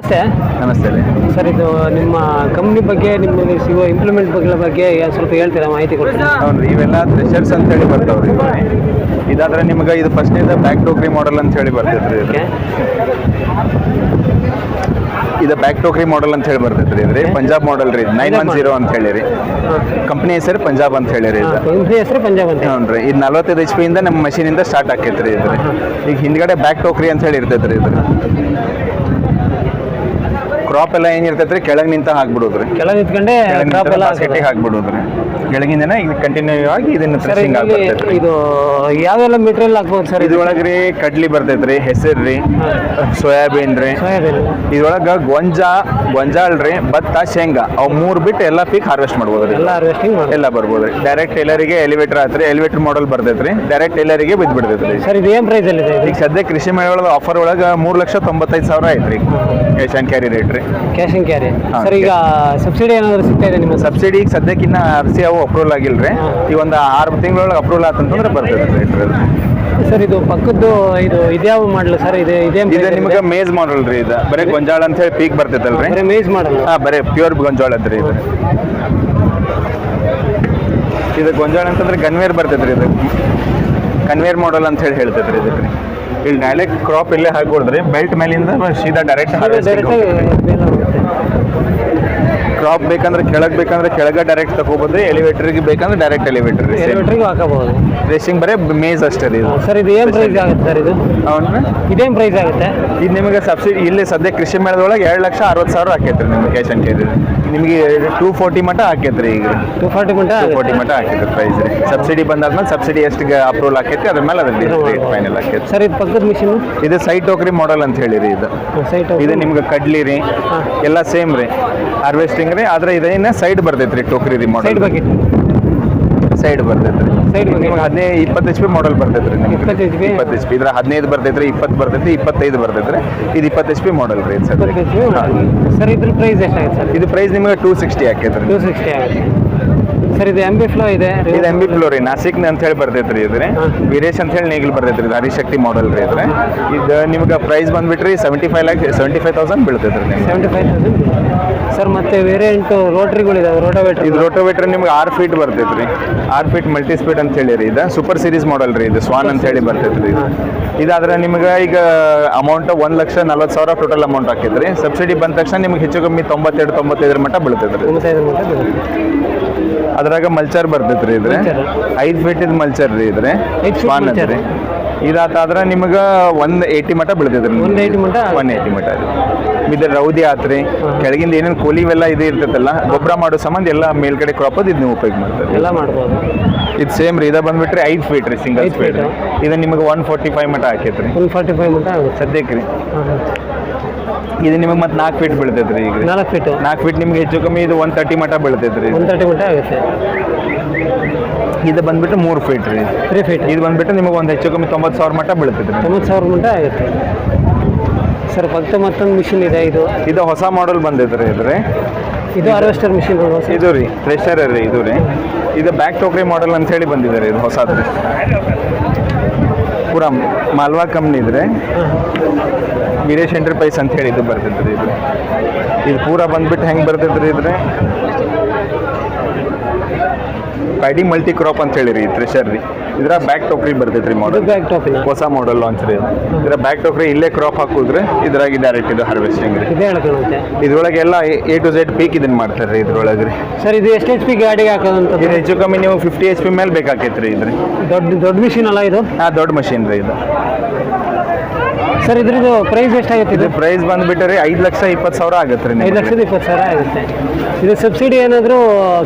ನಮಸ್ತೆ. ನಮಸ್ತೆ ಸರ್ ಇದು ನಿಮ್ಮ ಕಂಪ್ನಿ ಬಗ್ಗೆ ನಿಮ್ಮಲ್ಲಿ ಸಿಗುವ ಇಂಪ್ಲಿಮೆಂಟ್ ಬಗ್ಗೆ ಬಗ್ಗೆ ಸ್ವಲ್ಪ ಹೇಳ್ತೀರಾ ಮಾಹಿತಿ ಕೊಡ್ತೀರಾ? ಹೌದು ಇವೆಲ್ಲ ಥ್ರೆಷರ್ಸ್ ಅಂತ ಹೇಳಿ ಬರ್ತಾವ್ರಿ. ಇದಾದ್ರೆ ನಿಮ್ಗೆ ಇದು ಫಸ್ಟ್ ಫಸ್ಟ್ನೇದ ಬ್ಯಾಕ್ ಟೋಕ್ರಿ ಮಾಡೆಲ್ ಅಂತ ಹೇಳಿ ಬರ್ತೈತ್ರಿ ಇದು ಇದು ಬ್ಯಾಕ್ ಟೋಕ್ರಿ ಮಾಡೆಲ್ ಅಂತ ಹೇಳಿ ಬರ್ತೈತ್ರಿ ಇದ್ರಿ ಪಂಜಾಬ್ ಮಾಡೆಲ್ ರೀ ನೈನ್ ಒನ್ ಜೀರೋ ಅಂತ ಹೇಳಿರಿ. ಕಂಪ್ನಿ ಹೆಸರು ಪಂಜಾಬ್ ಅಂತ ಹೇಳಿರಿ ಇದು. ಕಂಪ್ನಿ ಹೆಸರು ಪಂಜಾಬ್ ಅಂತ ಹ್ಞೂ ರೀ ಇದು ನಲ್ವತ್ತೈದು ಎಚ್ ಪಿಯಿಂದ ನಮ್ಮ ಮಷೀನಿಂದ ಸ್ಟಾರ್ಟ್ ಆಕೈತ್ರಿ ಇದ್ರಿ ಈಗ ಹಿಂದ್ಗಡೆ ಬ್ಯಾಕ್ ಟೋಕ್ರಿ ಅಂತ ಹೇಳಿ ಇರ್ತೈತ್ರಿ ಇದ್ರ ಕ್ರಾಪ್ ಎಲ್ಲ ಏನಿರ್ತೈತ್ರಿ ಕೆಳಗೆ ನಿಂತ ಹಾಕ್ಬಿಡೋದ್ರಿ. ಕೆಳಗೆ ನಿಂತ್ಕೊಂಡೆ ಕ್ರಾಪ್ ಎಲ್ಲ ಹಾಕ್ಬಿಡೋದ್ರಿ. ಕೆಳಗಿಂದನ ಈಗ ಕಂಟಿನ್ಯೂ ಆಗಿ ಇದನ್ನ ಥ್ರೆಶಿಂಗ್ ಇದರಲ್ಲಿ ಆಗ್ಬರ್ತೈತ್ರಿ ಇದು ಯಾವೆಲ್ಲ ಮೆಟೀರಿಯಲ್ ಹಾಕ್ಬೋದು ಸರ್ ಇದ್ರೊಳಗ್ರಿ ಇದ್ರೊಳಗೆ ರೀ ಕಡ್ಲಿ ಬರ್ತೈತ್ರಿ ಹೆಸರು ರೀ ಸೋಯಾಬೀನ್ ರೀ. ಸೋಯಾಬೀನ್. ಇದ್ರೊಳಗೆ ಗೊಂಜಾ ಗೊಂಜಾಳ ರೀ ಭತ್ತ ಶೇಂಗಾ ಅವು ಮೂರು ಬಿಟ್ಟು ಎಲ್ಲ ಪೀಕ್ ಹಾರ್ವೆಸ್ಟ್ ಮಾಡ್ಬೋದು ರೀ. ಎಲ್ಲ ಹಾರ್ವೆಸ್ಟಿಂಗ್ ಎಲ್ಲ ಬರ್ಬೋದು ರೀ. ಡೈರೆಕ್ಟ್ ಟೈಲರಿಗೆ ಎಲಿವೇಟರ್ ಆತ್ರಿ ಎಲಿವೇಟರ್ ಮಾಡಲ್ ಬರ್ತೈತ್ರಿ ಡೈರೆಕ್ಟ್ ಟೈಲರಿಗೆ ಬಿದ್ದು ಬಿಡ್ತೈತ್ರಿ ಸರ್ ಇದು ಏನು ಪ್ರೈಸಲ್ಲಿ ಇದೆ? ಈಗ ಸದ್ಯ ಕೃಷಿ ಮೇಳ ಒಳಗೆ ಆಫರ್ ಒಳಗೆ ಮೂರು ಲಕ್ಷ ತೊಂಬತ್ತೈದು ಸಾವಿರ ಐತ್ರಿ ಏಷ್ಯನ್ ಕ್ಯಾರಿ ರೇಟ್ ರೀ. ಕ್ಯಾಶ್ ಇನ್ ಕ್ಯಾರಿ ಹಾ, ಸರ್ ಈಗ ಸಬ್ಸಿಡಿ ಏನಾದರೂ ಸಿಗ್ತಾ ಇದೆ ನಿಮ್ಮ ಸಬ್ಸಿಡಿ ಈಗ ಸದ್ಯಕ್ಕಿನ್ನ ಆರ್ ಸಿ ಅವು ಅಪ್ರೂವಲ್ ಆಗಿಲ್ಲ ರೀ ಈ ಒಂದು ಆರು ತಿಂಗಳೊಳಗೆ ಅಪ್ರೂವಲ್ ಆತಂತಂದ್ರೆ ಬರ್ತದೆ ಸರ್ ಇದು ಪಕ್ಕದ್ದು ಇದು ಇದ್ಯಾವ ಮಾಡಲು ಸರ್ ಇದೆ ಇದೇ ಇದೆ ನಿಮಗೆ ಮೇಜ್ ಮಾಡಲ್ ರೀ ಇದು. ಬರೀ ಗೊಂಜಾಳ ಅಂತ ಹೇಳಿ ಪೀಕ್ ಬರ್ತೈತಲ್ರಿ. ಬರೀ ಮೇಜ್ ಮಾಡಲ್ಲ ಹಾಂ ಬರೀ ಪ್ಯೂರ್ ಗೊಂಜಾಳ ಅದ್ರಿ ಇದು. ಇದು ಗೊಂಜಾಳ ಅಂತಂದ್ರೆ ಗನ್ವೇರ್ ಬರ್ತೈತ್ರಿ ಇದು. ಕನ್ವೇರ್ ಮಾಡಲ್ ಅಂತ ಹೇಳಿ ಹೇಳ್ತೈತ್ರಿ ಇದಕ್ಕೆ. ಇಲ್ಲಿ ಡೈರೆಕ್ಟ್ ಕ್ರಾಪ್ ಇಲ್ಲೇ ಹಾಕೊಡ್ರಿ ಬೆಲ್ಟ್ ಮೇಲಿಂದ ಸೀದಾ ಡೈರೆಕ್ಟ್ ಕ್ರಾಪ್ ಬೇಕಂದ್ರೆ ಕೆಳಗೆ ಬೇಕಂದ್ರೆ ಕೆಳಗೆ ಡೈರೆಕ್ಟ್ ತಗೋಬಹುದು ಎಲಿವೇಟರ್ಗೆ ಬೇಕಂದ್ರೆ ಡೈರೆಕ್ಟ್ ಎಲಿವೇಟರ್ ಎಲಿವೇಟ್ರಿಗೂ ಹಾಕಬಹುದು. ರೇಸಿಂಗ್ ಬರೀ ಮೇಜ್ ಅಷ್ಟೇ ಇದು. ಸರ್ ಇದು ಏನು ಪ್ರೈಸ್ ಆಗುತ್ತೆ ಸರ್ ಇದು? ಅವನ್ನ ಇದೇನು ಪ್ರೈಸ್ ಆಗುತ್ತೆ? ಇದು ನಿಮಗೆ ಸಬ್ಸಿಡಿ ಇಲ್ಲಿ ಸದ್ಯ ಕೃಷಿ ಮೇಳದೊಳಗೆ ಎರಡು ಲಕ್ಷ ಅರವತ್ತು ಸಾವಿರ ಹಾಕೈತ್ರಿ ನಿಮ್ಗೆ ಕ್ಯಾಶ್ ಆನ್ ಕ್ಯಾರಿ ನಿಮಗೆ ಟೂ ಫೋರ್ಟಿ ಮಟ್ಟ ಹಾಕೈತ್ರಿ ಈಗ. ಟೂ ಫಾರ್ಟಿ ಮಟ್ಟ ಟೂ ಫೋರ್ಟಿ ಮಟ್ಟ ಹಾಕೈತ್ರಿ ಪ್ರೈಸ್ ರೀ. ಸಬ್ಸಿಡಿ ಬಂದಾದ್ಮೇಲೆ ಸಬ್ಸಿಡಿ ಎಷ್ಟು ಅಪ್ರೂವಲ್ ಆಕೈತಿ ಅದ್ರ ಮೇಲೆ ಅದ್ರ ರೇಟ್ ಫೈನಲ್ ಆಕೈತಿ ಸರ್ ಇದು ಪಕ್ಕದ ಮಿಷಿನ್ ಇದು ಸೈಟ್ ಟೋಕ್ರಿ ಮಾಡೆಲ್ ಅಂತ ಹೇಳಿರಿ ಇದು. ಇದು ನಿಮ್ಗೆ ಕಡ್ಲಿ ರೀ. ಎಲ್ಲ ಸೇಮ್ ರೀ. ಹಾರ್ವೆಸ್ಟಿಂಗ್ ರೀ ಆದ್ರೆ ಇದೇನ ಸೈಡ್ ಬರ್ತೈತ್ರಿ ಟೋಕ್ರಿ ರೀ ಸೈಡ್ ಮಾಡೆಲ್ ಬಕೆಟ್ ಸೈಡ್ ಬರ್ತೈತ್ರಿ. Side bucket. ನಿಮ್ಗೆ ಹದಿನೈದು ಇಪ್ಪತ್ತು ಎಚ್ ಪಿ ಮಾಡೆಲ್ ಬರ್ತೈತ್ರಿ ನಿಮ್ಗೆ. ಇಪ್ಪತ್ತು HP? ಇಪ್ಪತ್ತು ಎಚ್ ಪಿ ಇದ್ರ ಹದಿನೈದು ಬರ್ತೈತ್ರಿ ಇಪ್ಪತ್ತು ಬರ್ತೈತಿ ಇಪ್ಪತ್ತೈದು ಬರ್ತೈತ್ರಿ. ಇದು ಇಪ್ಪತ್ತು ಎಚ್ ಪಿ ಮಾಡೆಲ್ ರೀ ಇದು ಸರ್ ಇದ್ರ ಪ್ರೈಸ್ ಎಷ್ಟಾಗುತ್ತೆ ಸರ್? ಇದು ಪ್ರೈಸ್ ನಿಮಗೆ ಟೂ ಸಿಕ್ಸ್ಟಿ ಹಾಕೈತ್ರಿ. ಟೂ ಸಿಕ್ಸ್ಟಿ ಆಗುತ್ತೆ. ಸರ್ ಇದು ಎಂ ಬಿ ಫ್ಲೋ ಇದೆ. ಇದು ಎಂ ಬಿ ಫ್ಲೋರಿ ನಾಸಿಕ್ ಅಂತ ಹೇಳಿ ಬರ್ತೈತ್ರಿ ಇದ್ರೆ. ಹಾ. ವೀರೇಶ್ ಅಂತ ಹೇಳಿ ನೇಗಿಲ್ ಬರ್ತೈತ್ರಿ ಇದು ಹರಿಶಕ್ತಿ ಮಾಡೆಲ್ ರೀ ಇದ್ರೆ. ಇದು ನಿಮ್ಗೆ price ಬಂದ್ಬಿಟ್ರಿ seventy five lakh seventy five thousand ಬೀಳ್ತೈತ್ರಿ ನಿಮ್ಗೆ. ಸೆವೆಂಟಿ ಫೈವ್ ತೌಸಂಡ್ ಸರ್ ಮತ್ತೆ ವೇರಿಯಂಟು ರೋಟ್ರಿಗಳಿದಾವೆ ರೋಟೋವೇಟ್ರ್ ಇದು ರೋಟೋವೇಟರ್ ನಿಮ್ಗೆ ಆರು ಫೀಟ್ ಬರ್ತೈತ್ರಿ ಆರು ಫೀಟ್ ಮಲ್ಟಿ ಸ್ಪೀಡ್ ಅಂತ ಹೇಳಿ ರೀ. ಇದು ಸೂಪರ್ ಸೀರೀಸ್ ಮಾಡೆಲ್ ರೀ. ಇದು ಸ್ವಾನ್ ಅಂತ ಹೇಳಿ ಬರ್ತೈತ್ರಿ ಇದು. ಇದಾದ್ರೆ ನಿಮ್ಗೆ ಈಗ ಅಮೌಂಟ್ ಒಂದು ಲಕ್ಷ ನಲ್ವತ್ತು ಸಾವಿರ ಟೋಟಲ್ ಅಮೌಂಟ್ ಹಾಕಿದ್ರಿ ಸಬ್ಸಿಡಿ ಬಂದ ತಕ್ಷಣ ನಿಮ್ಗೆ ಹೆಚ್ಚು ಕಮ್ಮಿ ತೊಂಬತ್ತೆರಡು ತೊಂಬತ್ತೈದರ ಮಟ್ಟ ಬೀಳ್ತೈತ್ರಿ ರೀ. ಬೀಳುತ್ತೆ. ಅದ್ರಾಗ ಮಲ್ಚರ್ ಬರ್ತೈತ್ರಿ ಇದ್ರೆ. ಐದ್ ಐದು ಫೀಟ್ ಇದು ಮಲ್ಚರ್. ರೀ. ಇದ್ರೆ ಸ್ಪಾನ್ feet ಒಂದ್ ಏಟಿ ಮಠ ಇದಾತಾದ್ರೆ ನಿಮ್ಗೆ. ಒಂದು ಏಯ್ಟಿ ಮಟ್ಟ ಬೀಳ್ತೈತ್ರಿ 180 ಮಟ್ಟ? ಒನ್ ಏಟಿ ರೀ. ಇದು ರೌದಿ ಆತ್ರಿ. ಕೆಳಗಿಂದ ಏನೇನು ಕೂಲಿ ಇವೆಲ್ಲ ಇದು ಇರ್ತೈತಲ್ಲ ಗೊಬ್ಬರ ಮಾಡೋ ಸಂಬಂಧ ಎಲ್ಲ ಮೇಲ್ಗಡೆ ಕ್ರಾಪ್ ಇದು ನೀವು ಉಪಯೋಗ ಮಾಡ್ತಾರೆ. ಎಲ್ಲ ಮಾಡ್ಬೋದು. ಇದು ಸೇಮ್ ರೀ ಇದ ಬಂದ್ಬಿಟ್ರೆ ಐದು ಫೀಟ್ ರೀ ಸಿಂಗಲ್ ಫೀಟ್. ಇದು ನಿಮಗೆ ಒನ್ ಫೋರ್ಟಿ ಫೈವ್ ಮಠ ಹಾಕೈತ್ರಿ. ಒನ್ ಫೋರ್ಟಿ ಫೈವ್ ಸದ್ಯಕ್ಕೆ ರೀ. ಇದು ನಿಮಗೆ ಮತ್ತೆ ನಾಲ್ಕು ಫೀಟ್ ಬೀಳ್ತೈತ್ರಿ ಈಗ ನಾಲ್ಕು ಫೀಟ್ ನಾಲ್ಕು ಫೀಟ್ ನಿಮ್ಗೆ ಹೆಚ್ಚು ಕಮ್ಮಿ ಇದು ಒನ್ ತರ್ಟಿ ಮಟ್ಟ ಬೀಳ್ತೈತ್ರಿ ಒನ್ ತರ್ಟಿ ಮಟ್ಟ ಆಗುತ್ತೆ. ಇದು ಬಂದ್ಬಿಟ್ಟು ಮೂರು ಫೀಟ್ ರೀ. ತ್ರೀ ಫೀಟ್ ಇದು ಬಂದ್ಬಿಟ್ಟು ನಿಮಗೆ ಒಂದು ಹೆಚ್ಚು ಕಮ್ಮಿ ತೊಂಬತ್ತು ಸಾವಿರ ಮಟ್ಟ ಬೀಳ್ತೈತ್ರಿ ತೊಂಬತ್ತು ಸಾವಿರ ಮಟ್ಟ ಆಗುತ್ತೆ. ಸರ್ ಪಕ್ಕ ಮತ್ತೊಂದು ಮಿಷಿನ್ ಇದೆ ಇದು. ಇದು ಹೊಸ ಮಾಡೆಲ್ ಬಂದೈತ್ರಿ ಇದ್ರಿ ಇದು ಹಾರ್ವೆಸ್ಟರ್ ಮಿಷಿನ್ ಇದು ರೀ ಥ್ರೆಷರ್ ರೀ ಇದು ರೀ. ಇದು ಬ್ಯಾಕ್ ಟೋಕ್ರಿ ಮಾಡೆಲ್ ಅಂತ ಹೇಳಿ ಬಂದಿದೆ ರೀ ಇದು ಹೊಸದ್ರಿ ಪೂರಾ ಮಾಲ್ವಾ ಕಂಪ್ನಿ ಇದ್ರೆ ವೀರೇಶ್ ಎಂಟರ್ಪ್ರೈಸ್ ಅಂತ ಹೇಳಿದ್ದು ಬರ್ತಿದ್ರಿ ಇದು. ಇದು ಪೂರ ಬಂದ್ಬಿಟ್ಟು ಹೆಂಗೆ ಬರ್ತಿದ್ರಿ ಇದ್ರೆ ಪ್ಯಾಡಿ ಮಲ್ಟಿ ಕ್ರಾಪ್ ಅಂತ ಹೇಳಿರಿ ರೀ. ಥ್ರೆಶರ್ ರೀ ಇದ್ರ ಬ್ಯಾಕ್ ಟೋಕ್ರಿ ಬರ್ತೈತೆ ರೀ ಮಾಡಲ್ ಬ್ಯಾಕ್ ಟಾಪಿನ ಹೊಸ ಮಾಡಲ್ ಲಾಂಚ್ ರೀ. ಇದು ಇದ್ರ ಬ್ಯಾಕ್ ಟೋಕ್ರಿ ಇಲ್ಲೇ ಕ್ರಾಪ್ ಹಾಕಿದ್ರೆ ಇದ್ರಾಗಿ ಡೈರೆಕ್ಟ್ ಇದು ಹಾರ್ವೆಸ್ಟಿಂಗ್ ರೀ. ಇದು ಹೇಳ್ಕೊಳುತ್ತೆ ಇದ್ರೊಳಗೆ ಎಲ್ಲ ಎ ಟು ಝೆಡ್ ಪೀಕ್ ಇದನ್ನ ಮಾಡ್ತಾರೆ ರೀ ಇದ್ರೊಳಗೆ ರೀ. ಸರ್ ಇದು ಎಷ್ಟು ಎಚ್ ಪಿ ಗಾಡಿಗೆ ಹಾಕೋದಂತ ಇದು ಹೆಚ್ಚು ಕಮ್ಮಿ ನೀವು ಫಿಫ್ಟಿ ಎಚ್ ಪಿ ಮೇಲೆ ರೀ ಇದ್ರಿ. ದೊಡ್ಡ ದೊಡ್ಡ ಮಿಷಿನ್ ಅಲ್ಲ ಇದು? ಹಾ ದೊಡ್ಡ ಮಷಿನ್ ರೀ ಇದು. ಸರ್ ಇದ್ರದ್ದು ಪ್ರೈಸ್ ಎಷ್ಟಾಗುತ್ತೆ ಇದು? ಇದು ಪ್ರೈಸ್ ಬಂದ್ಬಿಟ್ಟು ರೀ ಐದು ಲಕ್ಷ ಇಪ್ಪತ್ತು ಸಾವಿರ ಆಗತ್ತೆ ರೀ ಐದು ಲಕ್ಷದ ಇಪ್ಪತ್ತು ಸಾವಿರ ಆಗುತ್ತೆ. ಇದು ಸಬ್ಸಿಡಿ ಏನಾದರೂ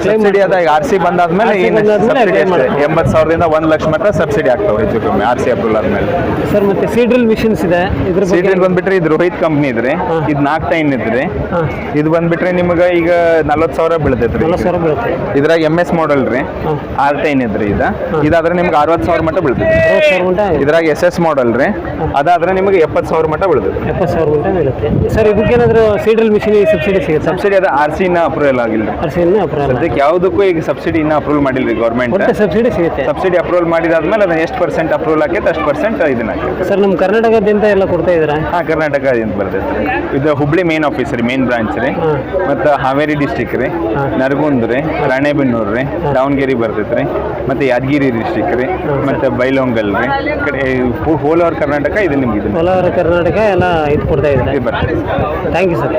ಕ್ಲೈಮ್ ಸಬ್ಸಿಡಿ ಅದ ಆರ್ ಸಿ ಬಂದಾದ್ಮೇಲೆ RC ಏನು ಬಂದಾದ್ಮೇಲೆ ಸಬ್ಸಿಡಿ claim ಮಾಡ್ತಾರೆ. ಎಂಬತ್ತು ಸಾವಿರದಿಂದ ಒಂದು ಲಕ್ಷ ಮಟ್ಟ ಸಬ್ಸಿಡಿ ಆಗ್ತಾವೆ ಹೆಚ್ಚು ಕಮ್ಮಿ ಆರ್ ಸಿ ಅಪ್ರೂವಲ್ ಆದ್ಮೇಲೆ. ಸರ್ ಮತ್ತೆ ಸೀಡ್ರಿಲ್ ಮಿಷಿನ್ಸ್ ಇದೆ. ಇದ್ರ ಬಗ್ಗೆ ಸೀಡ್ರಿಲ್ ಬಂದ್ಬಿಟ್ರೆ ಇದು ರೋಹಿತ್ ಕಂಪ್ನಿ ಇದ್ರಿ. ಹಾ. ಇದು ನಾಲ್ಕು ಟೈನ್ ಇದ್ರಿ ಹಾಂ. ಇದು ಬಂದ್ಬಿಟ್ರೆ ನಿಮಗೆ ಈಗ ನಲ್ವತ್ತು ಸಾವಿರ ಬೀಳ್ತೈತೆ ರೀ ನಲ್ವತ್ತು ಸಾವಿರ ಬೀಳುತ್ತೆ. ಇದ್ರಾಗ ಎಂ ಎಸ್ ಮಾಡೆಲ್ ರೀ. ಹಾಂ. ಆರ್ ಟೈನ್ ಇದ್ರಿ ಇದು ಇದಾದ್ರೆ ನಿಮ್ಗೆ ಅರವತ್ತು ಸಾವಿರ ಮಟ್ಟ ಬೀಳ್ತೈತೆ. ಅರವತ್ತು ಸಾವಿರ ಇದ್ರಾಗ ಎಸ್ ಎಸ್ ಮಾಡೆಲ್ ರೀ. ಅದಾದ್ರೆ ನಿಮಗೆ ಎಪ್ಪತ್ತು ಸಾವಿರ ಮಟ್ಟ ಬೀಳ್ತದೆ. ಎಪ್ಪತ್ತು ಸಾವಿರ ಗಂಟೆ ಬೀಳುತ್ತೆ. ಸರ್ ಇದಕ್ಕೇನಾದರೂ ಸೀಡ್ರಲ್ ಮಿಷಿನ್ ಸಬ್ಸಿಡಿ ಸಿಗುತ್ತೆ? ಸಬ್ಸಿಡಿ ಅದು ಆರ್ ಸಿ ಇನ್ನ ಅಪ್ರೂವಲ್ ಆಗಿಲ್ಲ. ಅದಕ್ಕೆ ಸದ್ಯಕ್ಕೆ ಯಾವುದಕ್ಕೂ ಈಗ ಸಬ್ಸಿಡಿ ಇನ್ನ ಅಪ್ರೂವಲ್ ಮಾಡಿಲ್ಲ ರೀ ಗೌರ್ಮೆಂಟ್ ಒಟ್ಟು ಸಬ್ಸಿಡಿ ಸಿಗುತ್ತೆ. ಸಬ್ಸಿಡಿ ಅಪ್ರೂವಲ್ ಮಾಡಿದಾದ್ಮೇಲೆ ಅದನ್ನ ಎಷ್ಟು ಪರ್ಸೆಂಟ್ ಅಪ್ರೂವಲ್ ಆಕೈತೆ ಅಷ್ಟು ಪರ್ಸೆಂಟ್ ಇದನ್ನ ಹಾಕೈತೆ ಸರ್ ನಮ್ಮ ಕರ್ನಾಟಕದಿಂದ ಎಲ್ಲ ಕೊಡ್ತಾ ಇದ್ದೀರಾ? ಹಾಂ ಕರ್ನಾಟಕದಿಂದ ಬರ್ತೈತೆ ರೀ ಇದು ಹುಬ್ಳಿ ಮೇನ್ ಆಫೀಸ್ ರೀ ಮೇನ್ ಬ್ರಾಂಚ್ ರೀ. ಹಾಂ. ಮತ್ತು ಹಾವೇರಿ ಡಿಸ್ಟಿಕ್ ರೀ ನರಗುಂದ್ ರೀ ರಾಣೆಬೆನ್ನೂರು ರೀ ದಾವಣಗೆರೆ ಬರ್ತೈತೆ ರೀ. ಮತ್ತು ಯಾದಗಿರಿ ಡಿಸ್ಟಿಕ್ ರೀ ಮತ್ತು ಬೈಲೊಂಗಲ್ ರೀ. ಈ ಕಡೆ ಹೋಲ್ ಓವರ್ ಕರ್ನಾಟಕ ಇದು ನಿಮ್ಗೆ ಇದು. ಕೋಲಾರ ಕರ್ನಾಟಕ ಎಲ್ಲ ಇದು ಕೊಡ್ತಾ ಇದ್ದಾರೆ ಇದು ಥ್ಯಾಂಕ್ ಯು ಸರ್